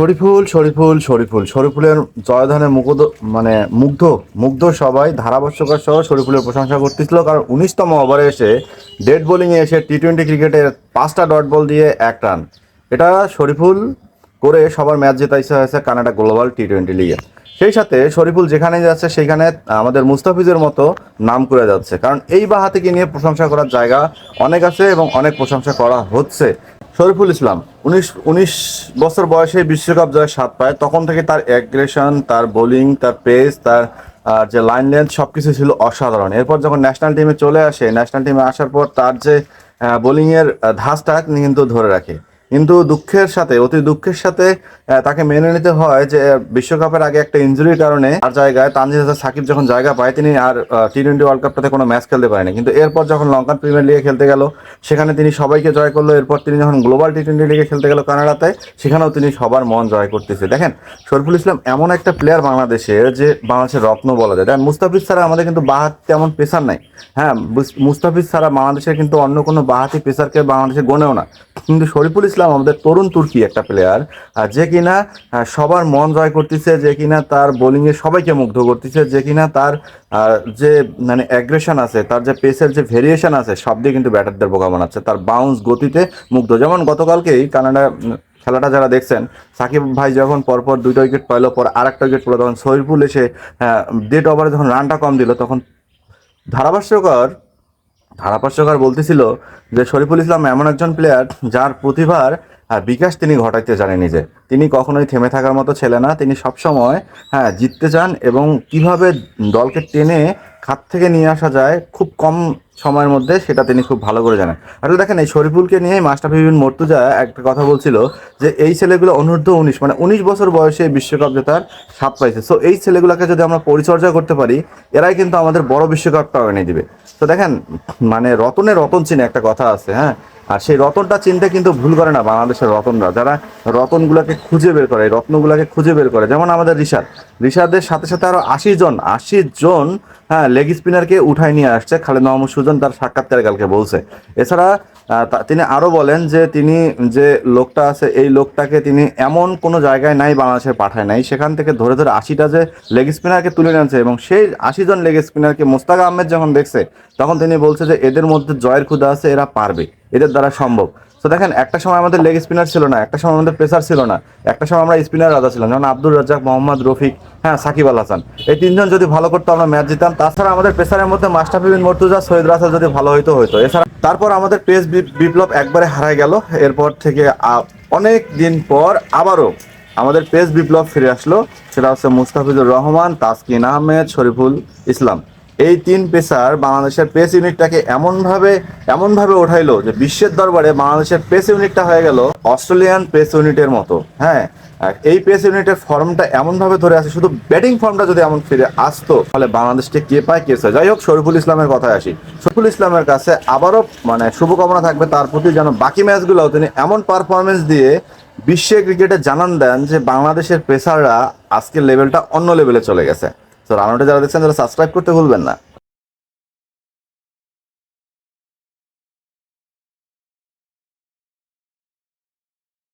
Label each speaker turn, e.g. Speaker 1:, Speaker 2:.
Speaker 1: শরীফুল শরীফুল শরীফুল। শরীফুলের জয়ধানে মুগ্ধ মানে মুগ্ধ মুগ্ধ সবাই ধারাভাষ্যকার সহ শরীফুলের প্রশংসা করতেছিল। কারণ উনিশতম ওভারে এসে ডেড বোলিংয়ে এসে টি টোয়েন্টি ক্রিকেটের পাঁচটা ডট বল দিয়ে এক রান এটা শরীফুল করে সবার ম্যাচ জেতাইছে হয়েছে কানাডা গ্লোবাল টি টোয়েন্টি লিগে সেই সাথে শরীফুল যেখানে যাচ্ছে, সেখানে আমাদের মুস্তাফিজের মতো নাম করে যাচ্ছে। কারণ এই বাহাতিকে নিয়ে প্রশংসা করার জায়গা অনেক আছে এবং অনেক প্রশংসা করা হচ্ছে। শরীফুল ইসলাম, উনিশ উনিশ বছর বয়সে বিশ্বকাপ জয়ের স্বাদ পায়, তখন থেকে তার অ্যাগ্রেশন তার বোলিং তার পেস তার যে লাইন লেন্থ সব কিছু ছিল অসাধারণ। এরপর যখন ন্যাশনাল টিমে চলে আসে ন্যাশনাল টিমে আসার পর তার যে বোলিংয়ের ধাঁচটা তিনি কিন্তু ধরে রাখে। কিন্তু দুঃখের সাথে, অতি দুঃখের সাথে তাকে মেনে নিতে হয় যে বিশ্বকাপের আগে একটা ইনজুরির কারণে আর জায়গায় তানজিদ হাসান সাকিব যখন জায়গা পায়, তিনি আর টি টোয়েন্টি ওয়ার্ল্ড কাপটাতে কোনো ম্যাচ খেলতে পারেনি। কিন্তু এরপর যখন লঙ্কান প্রিমিয়ার লিগে খেলতে গেল, সেখানে তিনি সবাইকে জয় করল। এরপর তিনি যখন গ্লোবাল টি টোয়েন্টি লিগে খেলতে গেল কানাডাতে, সেখানেও তিনি সবার মন জয় করতেছে। দেখেন, শরীফুল ইসলাম এমন একটা প্লেয়ার বাংলাদেশের যে বাংলাদেশের রত্ন বলা যায়। দেখেন, মুস্তাফিজ ছাড়া আমাদের কিন্তু বাহাত তেমন পেসার নাই। হ্যাঁ মুস্তাফিজ ছাড়া বাংলাদেশের কিন্তু অন্য কোনো বাহাতি পেসারকে বাংলাদেশে গনেও না। কিন্তু শরীফুল ইসলাম আমাদের তরুণ তুর্কি একটা প্লেয়ার যে কিনা সবার মন জয় করতেছে, যে কিনা তার বোলিংয়ে সবাইকে মুগ্ধ করতেছে, যে কিনা তার যে মানে অ্যাগ্রেশন আছে, তার যে পেসের যে ভেরিয়েশন আছে, সব দিয়ে কিন্তু ব্যাটারদের বোকা বানাচ্ছে, তার বাউন্স গতিতে মুগ্ধ। যেমন গতকালকেই কানাডা খেলাটা যারা দেখছেন, সাকিব ভাই যখন পরপর দুইটা উইকেট পাইলো, পর আর একটা উইকেট পড়ল তখন শরীফুল এসে ডেট ওভারে যখন রানটা কম দিল, তখন ধারাভাষ্যকর ধারাভাষ্যকার বলতেছিল যে শরীফুল ইসলাম এমন একজন প্লেয়ার যার প্রতিভার আহ, বিকাশ তিনি ঘটাইতে জানেন নিজে তিনি কখনোই থেমে থাকার মতো ছেলে না। তিনি সবসময় হ্যাঁ জিততে চান এবং কীভাবে দলকে টেনে খাত থেকে নিয়ে আসা যায় খুব কম সময়ের মধ্যে সেটা তিনি খুব ভালো করে জানেন। আসলে দেখেন এই শরীফুলকে নিয়ে মাস্টাফিবিন মর্তুজা একটা কথা বলছিল যে এই ছেলেগুলো অনূর্ধ্ব উনিশ মানে উনিশ বছর বয়সে বিশ্বকাপ জেতার স্বাদ পাইছে। সো এই ছেলেগুলোকে যদি আমরা পরিচর্যা করতে পারি এরাই কিন্তু আমাদের বড় বিশ্বকাপটা এনে দিবে। তো দেখেন মানে রতনে রতন চিনে একটা কথা আছে হ্যাঁ? আর সেই রতনটা চিনতে কিন্তু ভুল করে না বাংলাদেশের রতনরা। যারা রতনগুলোকে খুঁজে বের করে, রত্নগুলোকে খুঁজে বের করে, যেমন আমাদের ঋষাদ ঋষাদের সাথে সাথে আরও আশি জন আশি জন হ্যাঁ লেগ স্পিনারকে উঠাই নিয়ে আসছে। খালেদ মাহমুদ সুজন তার সাক্ষাৎকারে কালকে বলছে। এছাড়া তিনি আরও বলেন যে তিনি যে লোকটা আছে, এই লোকটাকে তিনি এমন কোনো জায়গায় নাই, বাংলাদেশে পাঠায় নাই। সেখান থেকে ধরে ধরে আশিটা যে লেগ স্পিনারকে তুলে নিয়েছে এবং সেই আশি জন লেগ স্পিনারকে মোস্তাক আহমেদ যখন দেখছে তখন তিনি বলছে যে এদের মধ্যে জয়ের ক্ষুদা আছে, এরা পারবে, এদের দ্বারা সম্ভব। তো দেখেন, একটা সময় আমাদের লেগ স্পিনার ছিল না, একটা সময় আমাদের প্রেসার ছিল না, একটা সময় আমরা স্পিনার রাজা ছিলাম, যেমন আব্দুর রাজ্জাক, মোহাম্মদ রফিক হ্যাঁ সাকিব আল হাসান। এই তিনজন যদি ভালো করতো, আমরা ম্যাচ জিতাম তাছাড়া আমাদের প্রেসারের মধ্যে মাস্টাফিবিন মর্তুজা, সৈয়দ রাসা যদি ভালো হইতো হইতো। এছাড়া তারপর আমাদের পেস বিপ্লব একবারে হারায় গেল। এরপর থেকে অনেক দিন পর আবারও আমাদের পেস বিপ্লব ফিরে আসলো। সেটা হচ্ছে মুস্তাফিজুর রহমান, তাসকিন আহমেদ, শরীফুল ইসলাম। এই তিন পেসার বাংলাদেশের পেস ইউনিটটাকে এমনভাবে এমনভাবে ওঠাইলো যে বিশ্বের দরবারে বাংলাদেশের পেস ইউনিটটা হয়ে গেল অস্ট্রেলিয়ান পেস ইউনিটের মতো। হ্যাঁ আর এই পেস ইউনিটের ফর্মটা এমনভাবে ধরে আছে, শুধু ব্যাটিং ফর্মটা যদি এমন ফিরে আসতো, তাহলে বাংলাদেশকে কে পায়, কে যাই হোক, শরীফুল ইসলামের কথায় আসি। শরীফুল ইসলামের কাছে আবারও মানে শুভকামনা থাকবে, তার প্রতি যেন বাকি ম্যাচগুলোও তিনি এমন পারফরমেন্স দিয়ে বিশ্বে ক্রিকেটে জানান দেন যে বাংলাদেশের পেসাররা আজকের লেভেলটা অন্য লেভেলে চলে গেছে। তো রানোটা যারা দেখছেন যারা সাবস্ক্রাইব করতে ভুলবেন না।